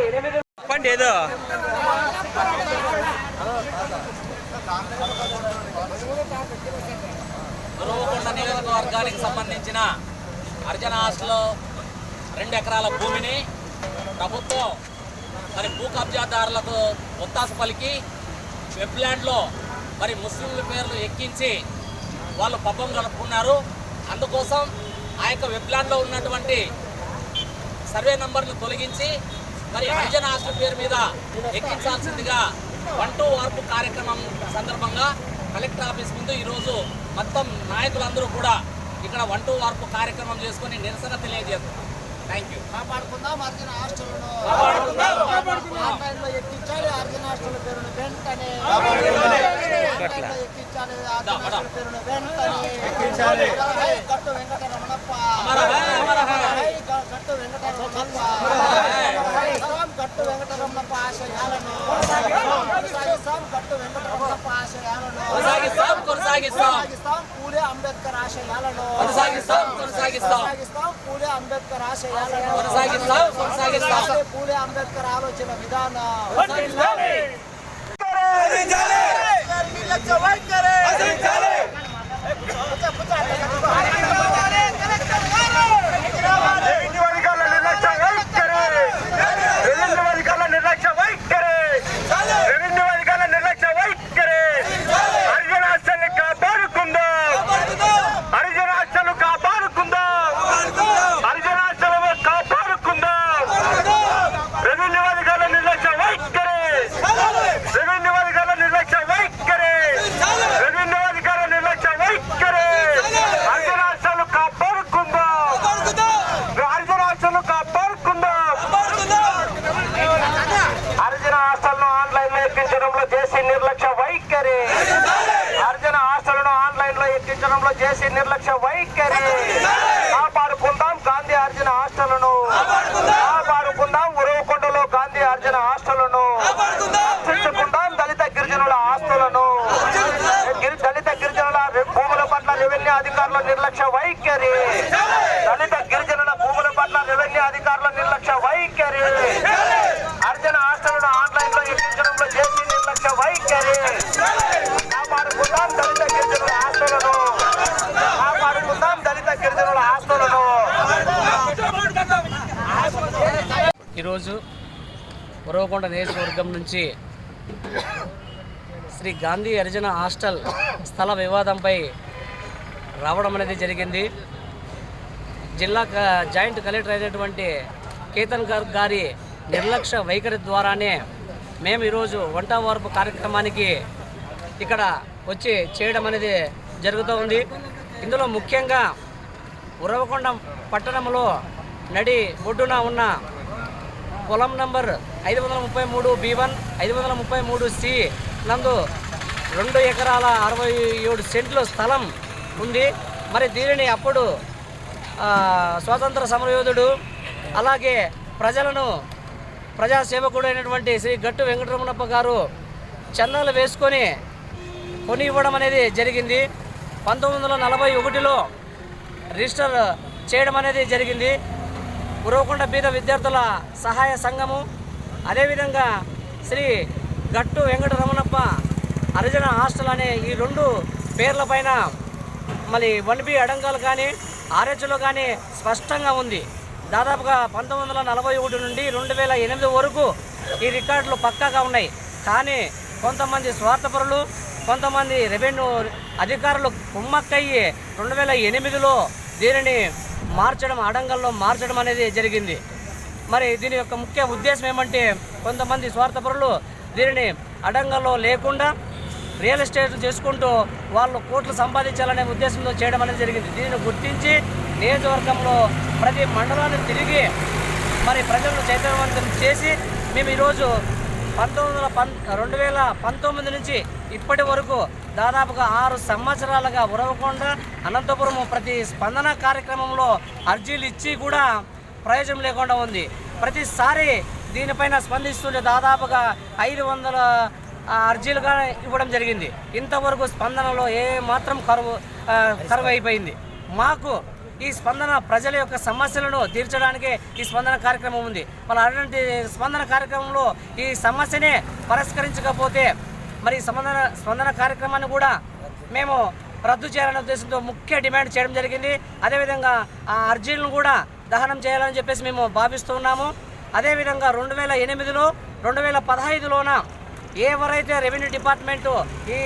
చెప్పండి ఏదో. గురువుకొండ నియోజకవర్గానికి సంబంధించిన అర్జున హాస్టల్లో రెండు ఎకరాల భూమిని ప్రభుత్వం మరి భూ కబ్జాదారులకు ఒత్తాస పలికి వెబ్ల్యాండ్లో మరి ముస్లింల పేర్లు ఎక్కించి వాళ్ళు పబ్బం గడుపుకున్నారు అందుకోసం ఆ యొక్క వెబ్ల్యాండ్లో ఉన్నటువంటి సర్వే నంబర్ను తొలగించి మరి హరిజన హాస్టల్ పేరు మీద ఎక్కించాల్సిందిగా వన్ టూ వార్పు కార్యక్రమం సందర్భంగా కలెక్టర్ ఆఫీస్ ముందు ఈరోజు మొత్తం నాయకులందరూ కూడా ఇక్కడ వన్ టూ వార్పు కార్యక్రమం చేసుకొని నిరసన తెలియజేస్తున్నారు. థ్యాంక్ యూ కాపాడుకుందాం అర్జున ఎక్కించాలి అర్జున హాస్టల్ పేరును వెంటనే. ఆన్లైన్లో ఎక్కించాలి అర్జున హాస్టల్ పేరును వెంటనే. హై గట్టు వెంకటరమణప్ప హై గట్టు వెంకటరమణప్ప హై గట్టు వెంకటరమణప్ప ఆశయాలను కొనసాగిస్తాం. గట్టు వెంకటరమణప్ప ఆశయాలను కొనసాగిస్తాం కొనసాగిస్తాం. కొనసాగిస్తాం. పూలే అంబేద్కర్ ఆశయాలను కొనసాగిస్తాం కొనసాగిస్తాం. కొనసాగిస్తాం. పూలే అంబేద్కర్ ఆశయాలను కొనసాగిస్తాం కొనసాగిస్తాం. పూలే అంబేద్కర్ ఆలోచన విధానం నిర్లక్ష్య వైఖరి పుచ్చ, పుచ్చ, రెవెన్యూ అధికారుల నిర్లక్ష్య వైఖరి రెవెన్యూ అధికారుల నిర్లక్ష్య వైఖరి రెవెన్యూ అధికారుల నిర్లక్ష్య వైఖరి హరిజన ఆస్తుల్ని కాపాడుకుందాం హరిజన ఆస్తులు కాపాడుకుందాం హరిజన ఆస్తులను కాపాడుకుందాం రెవెన్యూ అధికారుల నిర్లక్ష్య వైఖరి రెవెన్యూ అధికారుల నిర్లక్ష్య వైఖరి రెవెన్యూ అధికారుల నిర్లక్ష్య వైఖరి హరిజన ఆస్తులు కాపాడుకుందాం హరిజన ఆస్తులు కాపాడుకుందాం హరిజన హాస్టల్ను ఆన్లైన్లో ఎక్కించడంలో చేసి నిర్లక్ష్య వైఖరి హరిజన హాస్టల్ను ఆన్లైన్లో ఎక్కించడంలో చేసి నిర్లక్ష్య వైఖరి ఈరోజు ఉరవకొండ నియోజకవర్గం నుంచి శ్రీ గాంధీ హరిజన హాస్టల్ స్థల వివాదంపై రావడం అనేది జరిగింది. జిల్లా క- జాయింట్ కలెక్టర్ అయినటువంటి కేతన్ గారు గారి నిర్లక్ష్య వైఖరి ద్వారానే మేము ఈరోజు వంట వార్పు కార్యక్రమానికి ఇక్కడ వచ్చి చేయడం అనేది జరుగుతూ ఉంది. ఇందులో ముఖ్యంగా ఉరవకొండ పట్టణంలో నడి ఒడ్డున ఉన్న పొలం నంబర్ ఐదు వందల ముప్పై మూడు బి వన్ ఐదు వందల ముప్పై మూడు సి. నందు రెండు ఎకరాల అరవై ఏడు సెంట్లు స్థలం ఉంది. మరి దీనిని అప్పుడు స్వాతంత్ర సమరయోధుడు అలాగే ప్రజలను ప్రజాసేవకుడు అయినటువంటి శ్రీ గట్టు వెంకటరమణప్ప గారు చందాలు వేసుకొని కొని ఇవ్వడం అనేది జరిగింది. పంతొమ్మిది వందల నలభై ఒకటిలో రిజిస్టర్ చేయడం అనేది జరిగింది. గురువుకొండ బీద విద్యార్థుల సహాయ సంఘము అదేవిధంగా శ్రీ గట్టు వెంకటరమణప్ప హరిజన హాస్టల్ అనే ఈ రెండు పేర్ల పైన మళ్ళీ వన్ బి అడంగాలు కానీ ఆర్హెచ్లో కానీ స్పష్టంగా ఉంది. దాదాపుగా పంతొమ్మిది వందల నలభై ఒకటి నుండి రెండు వేల ఎనిమిది వరకు ఈ రికార్డులు పక్కాగా ఉన్నాయి. కానీ కొంతమంది స్వార్థపరులు కొంతమంది రెవెన్యూ అధికారులు కుమ్మక్కయ్యి రెండు వేల ఎనిమిదిలో దీనిని మార్చడం అడంగల్లో మార్చడం అనేది జరిగింది. మరి దీని యొక్క ముఖ్య ఉద్దేశం ఏమంటే కొంతమంది స్వార్థపరులు దీనిని అడంగంలో లేకుండా రియల్ ఎస్టేట్ చేసుకుంటూ వాళ్ళు కోట్లు సంపాదించాలనే ఉద్దేశంతో చేయడం అనేది జరిగింది. దీనిని గుర్తించి నియోజకవర్గంలో ప్రతి మండలాన్ని తిరిగి మరి ప్రజలను చైతన్యవంతం చేసి మేము ఈరోజు పంతొమ్మిది వందల పం రెండు వేల పంతొమ్మిది నుంచి ఇప్పటి వరకు దాదాపుగా ఆరు సంవత్సరాలుగా ఉరవకొండ అనంతపురం ప్రతి స్పందన కార్యక్రమంలో అర్జీలు ఇచ్చి కూడా ప్రయోజనం లేకుండా ఉంది. ప్రతిసారి దీనిపైన స్పందిస్తుంటే దాదాపుగా ఐదు వందల అర్జీలుగా ఇవ్వడం జరిగింది. ఇంతవరకు స్పందనలో ఏ మాత్రం కరువు కరువు అయిపోయింది మాకు ఈ స్పందన ప్రజల యొక్క సమస్యలను తీర్చడానికే ఈ స్పందన కార్యక్రమం ఉంది. మరి అలాంటి స్పందన కార్యక్రమంలో ఈ సమస్యనే పరిష్కరించకపోతే మరి స్పందన స్పందన కార్యక్రమాన్ని కూడా మేము రద్దు చేయాలనే ఉద్దేశంతో ముఖ్య డిమాండ్ చేయడం జరిగింది. అదేవిధంగా ఆ అర్జీలను కూడా దహనం చేయాలని చెప్పేసి మేము భావిస్తూ ఉన్నాము. అదేవిధంగా రెండు వేల ఎనిమిదిలో రెండు వేల పదహైదులోన ఎవరైతే రెవెన్యూ డిపార్ట్మెంటు ఈ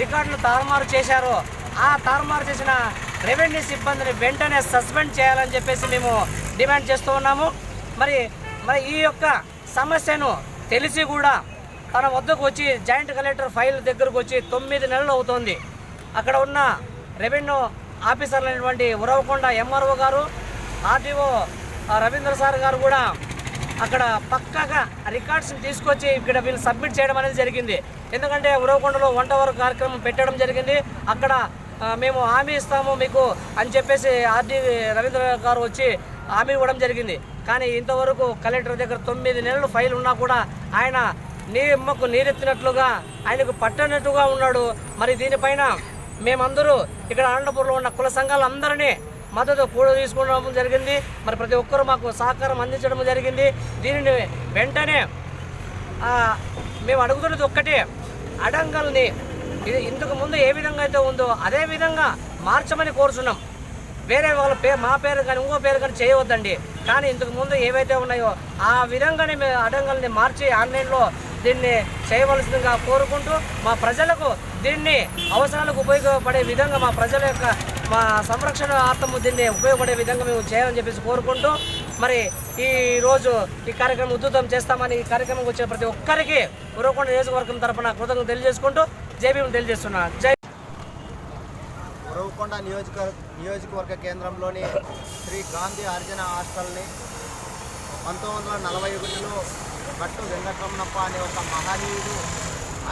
రికార్డులు తారుమారు చేశారో ఆ తారుమారు చేసిన రెవెన్యూ సిబ్బందిని వెంటనే సస్పెండ్ చేయాలని చెప్పేసి మేము డిమాండ్ చేస్తూ ఉన్నాము. మరి మరి ఈ యొక్క సమస్యను తెలిసి కూడా తన వద్దకు వచ్చి జాయింట్ కలెక్టర్ ఫైల్ దగ్గరకు వచ్చి తొమ్మిది నెలలు అవుతోంది. అక్కడ ఉన్న రెవెన్యూ ఆఫీసర్లు అయినటువంటి Uravakonda MRO garu RDO Ravindra sir garu కూడా అక్కడ పక్కాగా రికార్డ్స్ని తీసుకొచ్చి ఇక్కడ వీళ్ళు సబ్మిట్ చేయడం అనేది జరిగింది. ఎందుకంటే ఉరవకొండలో వంట వరకు కార్యక్రమం పెట్టడం జరిగింది. అక్కడ మేము హామీ ఇస్తాము మీకు అని చెప్పేసి ఆర్డీ రవీంద్ర గారు వచ్చి హామీ ఇవ్వడం జరిగింది. కానీ ఇంతవరకు కలెక్టర్ దగ్గర తొమ్మిది నెలలు ఫైల్ ఉన్నా కూడా ఆయన నీమ్మకు నీరెత్తినట్లుగా ఆయనకు పట్టనట్టుగా ఉన్నాడు. మరి దీనిపైన మేమందరూ ఇక్కడ అనంతపూర్లో ఉన్న కుల సంఘాలందరినీ మద్దతు కూడా తీసుకోవడం జరిగింది. మరి ప్రతి ఒక్కరూ మాకు సహకారం అందించడం జరిగింది. దీనిని వెంటనే మేము అడుగుతున్నది ఒక్కటే అడంగల్ని ఇది ఇంతకు ముందు ఏ విధంగా అయితే ఉందో అదే విధంగా మార్చమని కోరుచున్నాం. వేరే వాళ్ళ పేరు మా పేరు కానీ ఇంకో పేరు కానీ చేయవద్దండి. కానీ ఇంతకు ముందు ఏవైతే ఉన్నాయో ఆ విధంగానే మేము అడంగల్ని మార్చి ఆన్లైన్లో దీన్ని చేయవలసిందిగా కోరుకుంటూ మా ప్రజలకు దీన్ని అవసరాలకు ఉపయోగపడే విధంగా మా ప్రజల యొక్క మా సంరక్షణ అర్థము దీన్ని ఉపయోగపడే విధంగా మేము చేయాలని చెప్పేసి కోరుకుంటూ మరి ఈ రోజు ఈ కార్యక్రమం ఉద్ధృతం చేస్తామని ఈ కార్యక్రమం వచ్చిన ప్రతి ఒక్కరికి ఉరవకొండ నియోజకవర్గం తరపున కృతజ్ఞతలు తెలియజేసుకుంటూ జైభీం తెలియజేస్తున్నాను జై ఉరవకొండ నియోజక నియోజకవర్గ కేంద్రంలోని శ్రీ గాంధీ అర్జున హాస్టల్ని పంతొమ్మిది వందల నలభై ఒకటిలో భట్టు వెంకటరమణప్ప అనే ఒక మహనీయుడు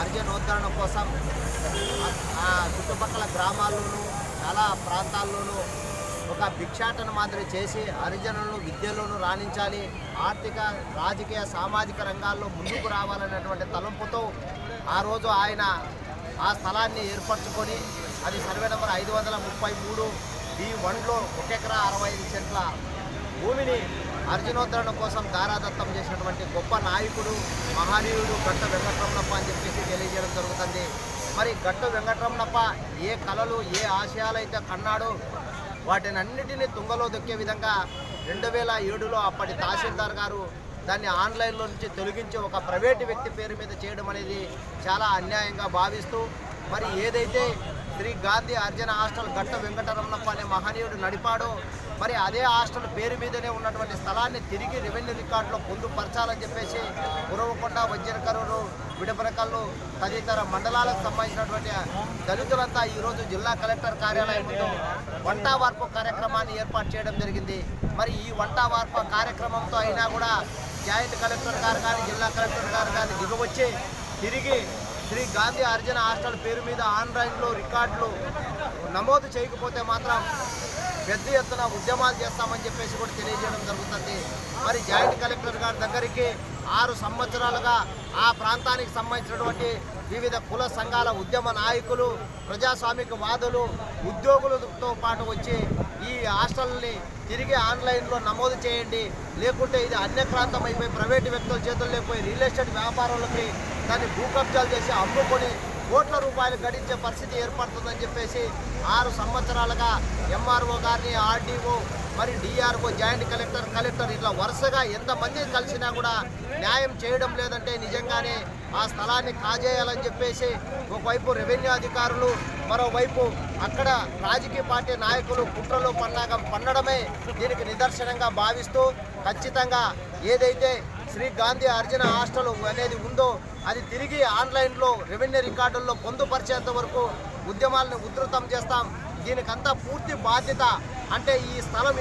అర్జునోద్ధరణ కోసం ఆ- ఆ చుట్టుపక్కల గ్రామాల్లోనూ చాలా ప్రాంతాల్లోనూ ఒక భిక్షాటన మాదిరి చేసి హరిజనులను విద్యలోనూ రాణించాలి. ఆర్థిక రాజకీయ సామాజిక రంగాల్లో ముందుకు రావాలనేటువంటి తలంపుతో ఆ రోజు ఆయన ఆ స్థలాన్ని ఏర్పరచుకొని అది సర్వే నెంబర్ ఐదు వందల ముప్పై మూడు బి వన్లో ఒక ఎకరా అరవై ఐదు సెంట్ల భూమిని అర్జునోద్ధరణ కోసం దారాదత్తం చేసినటువంటి గొప్ప నాయకుడు మహనీయుడు గట్ట వెంకటరమణప్ప అని చెప్పేసి తెలియజేయడం జరుగుతుంది. మరి గట్టు వెంకటరమణప్ప ఏ కళలు ఏ ఆశయాలు అయితే కన్నాడో వాటిని అన్నిటినీ తుంగలో దొక్కే విధంగా రెండు వేల ఏడులో అప్పటి తహసీల్దార్ గారు దాన్ని ఆన్లైన్లో నుంచి తొలగించి ఒక ప్రైవేటు వ్యక్తి పేరు మీద చేయడం అనేది చాలా అన్యాయంగా భావిస్తూ మరి ఏదైతే శ్రీ గాంధీ అర్జున హాస్టల్ గట్ట వెంకటరమణప్ప అనే మహనీయుడు నడిపాడో మరి అదే హాస్టల్ పేరు మీదనే ఉన్నటువంటి స్థలాన్ని తిరిగి రెవెన్యూ రికార్డులో పొందుపరచాలని చెప్పేసి ఉరవకొండ వజ్రకరూరు విడపరకల్లు తదితర మండలాలకు సంబంధించినటువంటి దళితులంతా ఈరోజు జిల్లా కలెక్టర్ కార్యాలయం ముందు వంటా వార్పు కార్యక్రమాన్ని ఏర్పాటు చేయడం జరిగింది. మరి ఈ వంటా వార్పు కార్యక్రమంతో అయినా కూడా జాయింట్ కలెక్టర్ గారు కానీ జిల్లా కలెక్టర్ గారు కానీ దిగవచ్చి తిరిగి శ్రీ గాంధీ అర్జున హాస్టల్ పేరు మీద ఆన్లైన్లో రికార్డులు నమోదు చేయకపోతే మాత్రం పెద్ద ఎత్తున ఉద్యమాలు చేస్తామని చెప్పేసి కూడా తెలియజేయడం జరుగుతుంది. మరి జాయింట్ కలెక్టర్ గారి దగ్గరికి ఆరు సంవత్సరాలుగా ఆ ప్రాంతానికి సంబంధించినటువంటి వివిధ కుల సంఘాల ఉద్యమ నాయకులు ప్రజాస్వామిక వాదులు ఉద్యోగులతో పాటు వచ్చి ఈ హాస్టల్ని తిరిగి ఆన్లైన్లో నమోదు చేయండి. లేకుంటే ఇది అన్యక్రాంతం అయిపోయి ప్రైవేటు వ్యక్తుల చేతుల్లో పోయి రియల్ ఎస్టేట్ వ్యాపారులకి దాన్ని భూకబ్జాలు చేసి అమ్ముకొని కోట్ల రూపాయలు గడించే పరిస్థితి ఏర్పడుతుందని చెప్పేసి ఆరు సంవత్సరాలుగా ఎంఆర్ఓ గారిని ఆర్డీఓ మరి డిఆర్ఓ జాయింట్ కలెక్టర్ కలెక్టర్ ఇట్లా వరుసగా ఎంతమంది కలిసినా కూడా న్యాయం చేయడం లేదంటే నిజంగానే ఆ స్థలాన్ని కాజేయాలని చెప్పేసి ఒకవైపు రెవెన్యూ అధికారులు మరోవైపు అక్కడ రాజకీయ పార్టీ నాయకులు కుట్రలు పన్నాగం పన్నడమే దీనికి నిదర్శనంగా భావిస్తూ ఖచ్చితంగా ఏదైతే శ్రీ గాంధీ అర్జున హాస్టల్ అనేది ఉందో అది తిరిగి ఆన్లైన్లో రెవెన్యూ రికార్డుల్లో పొందుపరిచేంత వరకు ఉద్యమాలను ఉధృతం చేస్తాం. దీనికంతా పూర్తి బాధ్యత. అంటే ఈ స్థలం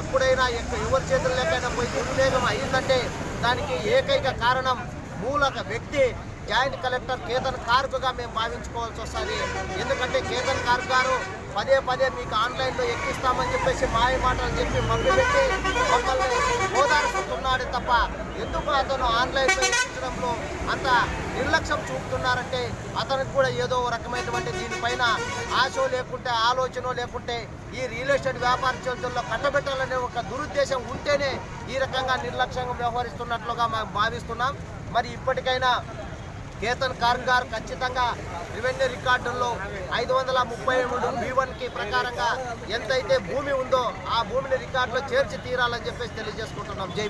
ఎప్పుడైనా ఎవరి చేతుల్లోకైనా పోయి దుర్వినియోగం అయిందంటే దానికి ఏకైక కారణం మూలక వ్యక్తి జాయింట్ కలెక్టర్ కేతన్ కార్కుగా మేము భావించుకోవాల్సి వస్తుంది. ఎందుకంటే కేతన్ కార్క్ గారు పదే పదే మీకు ఆన్లైన్లో ఎక్కిస్తామని చెప్పేసి మాయ మాటలు చెప్పి మభ్యపెట్టి మమ్మల్ని ఓదారుస్తున్నాడు తప్ప ఎందుకు అతను ఆన్లైన్లో ఎక్కించడంలో అంత నిర్లక్ష్యం చూపుతున్నారంటే అతనికి కూడా ఏదో రకమైనటువంటి దీనిపైన ఆశ లేకుంటే ఆలోచన లేకుంటే ఈ రియల్ ఎస్టేట్ వ్యాపార చేతుల్లో కట్టబెట్టాలనే ఒక దురుద్దేశం ఉంటేనే ఈ రకంగా నిర్లక్ష్యంగా వ్యవహరిస్తున్నట్లుగా మేము భావిస్తున్నాం. మరి ఇప్పటికైనా కేతన్ కార్న్ గారు ఖచ్చితంగా రెవెన్యూ రికార్డుల్లో ఐదు వందల ముప్పై మూడు బి వన్కి ప్రకారంగా ఎంతైతే భూమి ఉందో ఆ భూమిని రికార్డులో చేర్చి తీరాలని చెప్పేసి తెలియజేసుకుంటున్నాం. జై